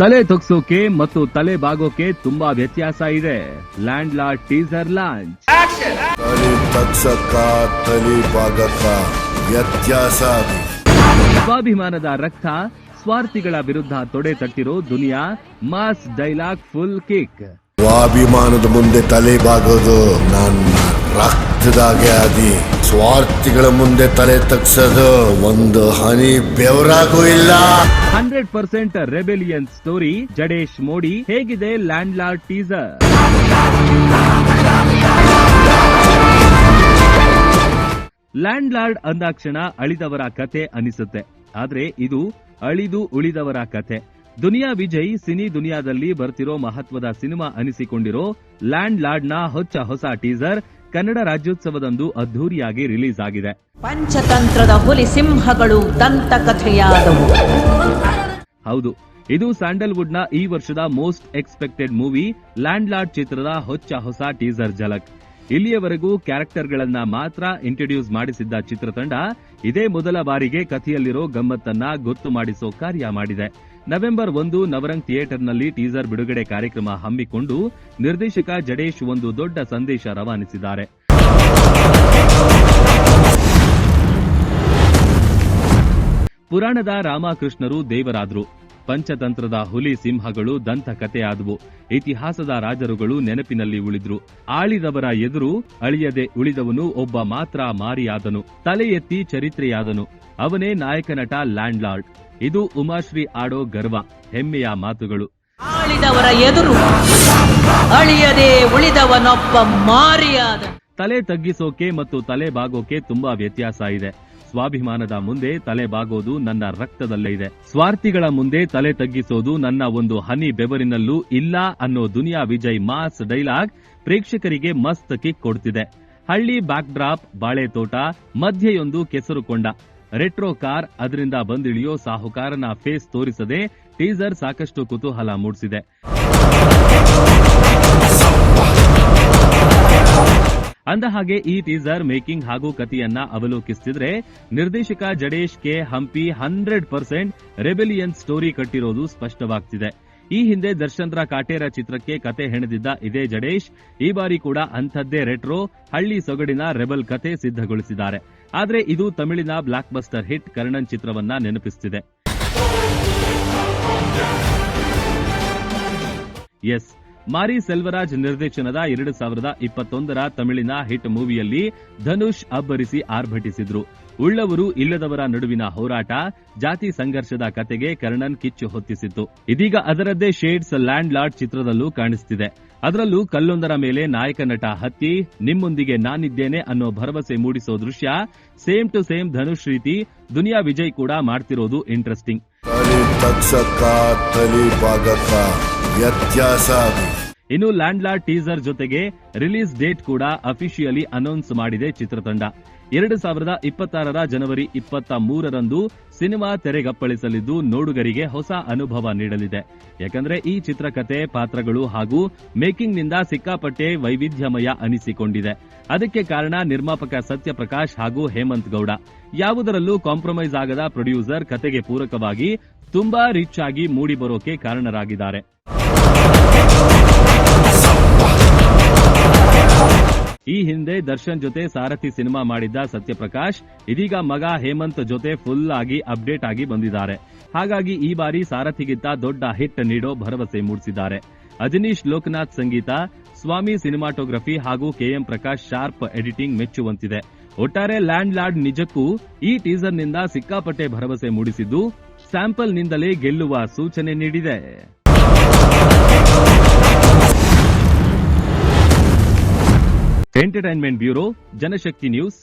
ತಲೆ ತೊಗ್ಸೋಕೆ ಮತ್ತು ತಲೆ ಬಾಗೋಕೆ ತುಂಬಾ ವ್ಯತ್ಯಾಸ ಇದೆ. ಲ್ಯಾಂಡ್ ಲಾರ್ಡ್ ಟೀಸರ್ ಲಾಂಚ್ ತಲೆ ತಗ್ಸಕ್ಕ ತಲೆ ಬಾಗಕ ವ್ಯತ್ಯಾಸ ಸ್ವಾಭಿಮಾನದ ರಕ್ತ ಸ್ವಾರ್ಥಿಗಳ ವಿರುದ್ಧ ತೊಡೆ ತಟ್ಟಿರೋ Duniya mass dialogue full kick. ಸ್ವಾಭಿಮಾನದ ಮುಂದೆ ತಲೆ ಬಾಗೋದು ನನ್ನ ರಕ್ತದಾಗೆ ಆದಿ. ಸ್ವಾರ್ಥಿಗಳ ಮುಂದೆ ತಲೆ ತಗ್ಸೋದು. ಒಂದು ಹನಿ ಬೆವರಾಗೂ ಇಲ್ಲ. Hundred percent rebellion story. Jadesh ಮೋಡಿ ಹೇಗಿದೆ land lord teaser? Land lord ಅಂದಾಕ್ಷಣ ಅಳಿದವರ ಕತೆ ಅನಿಸುತ್ತೆ. ಆದ್ರೆ ಇದು ಅಳಿದು ಉಳಿದವರ ಕತೆ. ದುನಿಯಾ ವಿಜಯ್ ಸಿನಿ ದುನಿಯಾದಲ್ಲಿ ಬರ್ತಿರೋ ಮಹತ್ವದ ಸಿನಿಮಾ ಅನಿಸಿಕೊಂಡಿರೋ ಲ್ಯಾಂಡ್ ಲಾರ್ಡ್ನ ಹೊಚ್ಚ ಹೊಸ ಟೀಸರ್ ಕನ್ನಡ ರಾಜ್ಯೋತ್ಸವದಂದು ಅದ್ಧೂರಿಯಾಗಿ ರಿಲೀಸ್ ಆಗಿದೆ. ಪಂಚತಂತ್ರದ ಹುಲಿ ಸಿಂಹಗಳು ದಂತಕಥೆಯಾದವು ಹೌದು ಇದು ಸ್ಯಾಂಡಲ್ವುಡ್ನ ಈ ವರ್ಷದ most expected movie land lord ಚಿತ್ರದ ಹೊಚ್ಚ ಹೊಸ ಟೀಸರ್ ಝಲಕ್. ಇಲ್ಲಿಯವರೆಗೂ ಕ್ಯಾರೆಕ್ಟರ್ಗಳನ್ನ ಮಾತ್ರ ಇಂಟ್ರೊಡ್ಯೂಸ್ ಮಾಡಿಸಿದ್ದ ಚಿತ್ರತಂಡ ಇದೇ ಮೊದಲ ಬಾರಿಗೆ ಕಥೆಯಲ್ಲಿರೋ ಗಮ್ಮತ್ತನ್ನ ಗೊತ್ತು ಮಾಡಿಸೋ ಕಾರ್ಯ ಮಾಡಿದೆ. ನವೆಂಬರ್ ಒಂದು ನವರಂಗ್ ಥಿಯೇಟರ್ನಲ್ಲಿ ಟೀಸರ್ ಬಿಡುಗಡೆ ಕಾರ್ಯಕ್ರಮ ಹಮ್ಮಿಕೊಂಡು ನಿರ್ದೇಶಕ ಜಡೇಶ್ ಒಂದು ದೊಡ್ಡ ಸಂದೇಶ ರವಾನಿಸಿದ್ದಾರೆ. ಪುರಾಣದ ರಾಮಕೃಷ್ಣರು ದೇವರಾದ್ರು. ಪಂಚತಂತ್ರದ ಹುಲಿ ಸಿಂಹಗಳು ದಂತ ಕಥೆಯಾದವು ಇತಿಹಾಸದ ರಾಜರುಗಳು ನೆನಪಿನಲ್ಲಿ ಉಳಿದ್ರು. ಆಳಿದವರ ಎದುರು ಅಳಿಯದೆ ಉಳಿದವನು ಒಬ್ಬ ಮಾತ್ರ ಮಾರಿಯಾದನು. ತಲೆ ಎತ್ತಿ ಚರಿತ್ರೆಯಾದನು. ಅವನೇ ನಾಯಕ ನಟ ಲ್ಯಾಂಡ್ ಲಾರ್ಡ್ ಇದು ಉಮಾಶ್ರೀ ಆಡೋ ಗರ್ವ ಹೆಮ್ಮೆಯ ಮಾತುಗಳು. ಆಳಿದವರ ಎದುರು ಅಳಿಯದೆ ಉಳಿದವನೊಬ್ಬ ಮಾರಿಯಾದ. ತಲೆ ತಗ್ಗಿಸೋಕೆ ಮತ್ತು ತಲೆ ಬಾಗೋಕೆ ತುಂಬಾ ವ್ಯತ್ಯಾಸ ಇದೆ. ಸ್ವಾಭಿಮಾನದ ಮುಂದೆ ತಲೆ ಬಾಗೋದು ನನ್ನ ರಕ್ತದಲ್ಲೇ ಇದೆ. ಸ್ವಾರ್ಥಿಗಳ ಮುಂದೆ ತಲೆ ತಗ್ಗಿಸೋದು ನನ್ನ ಒಂದು ಹನಿ ಬೆವರಿನಲ್ಲೂ ಇಲ್ಲ ಅನ್ನೋ ದುನಿಯಾ ವಿಜಯ್ ಮಾಸ್ ಡೈಲಾಗ್ ಪ್ರೇಕ್ಷಕರಿಗೆ ಮಸ್ತ್ ಕಿಕ್ ಕೊಡ್ತಿದೆ. ಹಳ್ಳಿ ಬ್ಯಾಕ್ ಡ್ರಾಪ್ ಬಾಳೆ ತೋಟ ಮಧ್ಯೆಯೊಂದು ಕೆಸರುಕೊಂಡ. ರೆಟ್ರೋ ಕಾರ್ ಅದರಿಂದ ಬಂದಿಳಿಯೋ ಸಾಹುಕಾರನ ಫೇಸ್ ತೋರಿಸದೆ ಟೀಸರ್ ಸಾಕಷ್ಟು ಕುತೂಹಲ ಮೂಡಿಸಿದೆ. ಅಂದ ಹಾಗೆ ಈ ಟೀಸರ್ ಮೇಕಿಂಗ್ ಹಾಗೂ ಕಥೆಯನ್ನ ಅವಲೋಕಿಸುತ್ತಿದ್ರೆ ನಿರ್ದೇಶಕ Jadesh K Hampi hundred percent rebellion story ಕಟ್ಟಿರೋದು ಸ್ಪಷ್ಟವಾಗ್ತಿದೆ. ಈ ಹಿಂದೆ ದರ್ಶನ್ರ ಕಾಟೇರ ಚಿತ್ರಕ್ಕೆ ಕತೆ ಹೆಣೆದಿದ್ದ ಇದೇ ಜಡೇಶ್ ಈ ಬಾರಿ ಕೂಡ ಅಂಥದ್ದೇ ರೆಟ್ರೋ ಹಳ್ಳಿ ಸೊಗಡಿನ ರೆಬಲ್ ಕತೆ ಸಿದ್ಧಗೊಳಿಸಿದ್ದಾರೆ. ಆದ್ರೆ ಇದು ತಮಿಳಿನ ಬ್ಲಾಕ್ ಬಸ್ಟರ್ ಹಿಟ್ ಕರ್ಣನ್ ಚಿತ್ರವನ್ನ ನೆನಪಿಸುತ್ತಿದೆ ಎಸ್, ಮಾರಿ ಸೆಲ್ವರಾಜ್ ನಿರ್ದೇಶನದ ಎರಡು ಸಾವಿರದ ಇಪ್ಪತ್ತೊಂದರ ತಮಿಳಿನ ಹಿಟ್ ಮೂವಿಯಲ್ಲಿ ಧನುಷ್ ಅಬ್ಬರಿಸಿ ಆರ್ಭಟಿಸಿದ್ರು. ಉಳ್ಳವರು ಇಲ್ಲದವರ ನಡುವಿನ ಹೋರಾಟ, ಜಾತಿ ಸಂಘರ್ಷದ ಕತೆಗೆ ಕರ್ಣನ್ ಕಿಚ್ಚು ಹೊತ್ತಿಸಿತ್ತು. ಇದೀಗ ಅದರದ್ದೇ ಶೇಡ್ಸ್ ಲ್ಯಾಂಡ್ ಲಾರ್ಡ್ ಚಿತ್ರದಲ್ಲೂ ಕಾಣಿಸುತ್ತಿದೆ ಅದರಲ್ಲೂ ಕಲ್ಲೊಂದರ ಮೇಲೆ ನಾಯಕ ನಟ ಹತ್ತಿ, ನಿಮ್ಮೊಂದಿಗೆ ನಾನಿದ್ದೇನೆ ಅನ್ನೋ ಭರವಸೆ ಮೂಡಿಸೋ ದೃಶ್ಯ, ಸೇಮ್ ಟು ಸೇಮ್ ಧನುಷ್ ರೀತಿ ದುನಿಯಾ ವಿಜಯ್ ಕೂಡ ಮಾಡ್ತಿರೋದು ಇಂಟ್ರೆಸ್ಟಿಂಗ್ ಇನ್ನು ಲ್ಯಾಂಡ್ ಲಾರ್ಡ್ ಟೀಸರ್ ಜೊತೆಗೆ ರಿಲೀಸ್ ಡೇಟ್ ಕೂಡ ಅಫಿಷಿಯಲಿ ಅನೌನ್ಸ್ ಮಾಡಿದೆ ಚಿತ್ರತಂಡ. ಎರಡು ಸಾವಿರದ ಇಪ್ಪತ್ತಾರರ ಜನವರಿ ಇಪ್ಪತ್ತ ಮೂರರಂದು ಸಿನಿಮಾ ತೆರೆಗಪ್ಪಳಿಸಲಿದ್ದು ನೋಡುಗರಿಗೆ ಹೊಸ ಅನುಭವ ನೀಡಲಿದೆ. ಯಾಕಂದ್ರೆ ಈ ಚಿತ್ರಕಥೆ ಪಾತ್ರಗಳು ಹಾಗೂ ಮೇಕಿಂಗ್ನಿಂದ ಸಿಕ್ಕಾಪಟ್ಟೆ ವೈವಿಧ್ಯಮಯ ಅನಿಸಿಕೊಂಡಿದೆ. ಅದಕ್ಕೆ ಕಾರಣ ನಿರ್ಮಾಪಕ ಸತ್ಯಪ್ರಕಾಶ್ ಹಾಗೂ ಹೇಮಂತ್ ಗೌಡ. ಯಾವುದರಲ್ಲೂ ಕಾಂಪ್ರಮೈಸ್ ಆಗದ ಪ್ರೊಡ್ಯೂಸರ್ ಕತೆಗೆ ಪೂರಕವಾಗಿ ತುಂಬಾ ರಿಚ್ ಆಗಿ ಮೂಡಿಬರೋಕೆ ಕಾರಣರಾಗಿದ್ದಾರೆ. ಈ ಹಿಂದೆ ದರ್ಶನ್ ಜೊತೆ ಸಾರಥಿ ಸಿನಿಮಾ ಮಾಡಿದ್ದ ಸತ್ಯಪ್ರಕಾಶ್, ಇದೀಗ ಮಗ ಹೇಮಂತ್ ಜೊತೆ ಫುಲ್ ಆಗಿ ಅಪ್ಡೇಟ್ ಆಗಿ ಬಂದಿದ್ದಾರೆ. ಹಾಗಾಗಿ ಈ ಬಾರಿ ಸಾರಥಿಗಿಂತ ದೊಡ್ಡ ಹಿಟ್ ನೀಡೋ ಭರವಸೆ ಮೂಡಿಸಿದ್ದಾರೆ. ಅಜನೀಶ್ ಲೋಕನಾಥ್ ಸಂಗೀತ, ಸ್ವಾಮಿ ಸಿನಿಮಾಟೋಗ್ರಫಿ ಹಾಗೂ ಕೆಎಂ ಪ್ರಕಾಶ್ ಶಾರ್ಪ್ ಎಡಿಟಿಂಗ್ ಮೆಚ್ಚುವಂತಿದೆ. ಒಟ್ಟಾರೆ ಲ್ಯಾಂಡ್ ಲಾರ್ಡ್ ನಿಜಕ್ಕೂ ಈ ಟೀಸರ್ನಿಂದ ಸಿಕ್ಕಾಪಟ್ಟೆ ಭರವಸೆ ಮೂಡಿಸಿದ್ದು ಸ್ಯಾಂಪಲ್ನಿಂದಲೇ ಗೆಲ್ಲುವ ಸೂಚನೆ ನೀಡಿದೆ. ಎಂಟರ್ಟೈನ್ಮೆಂಟ್ ಬ್ಯೂರೋ ಜನಶಕ್ತಿ ನ್ಯೂಸ್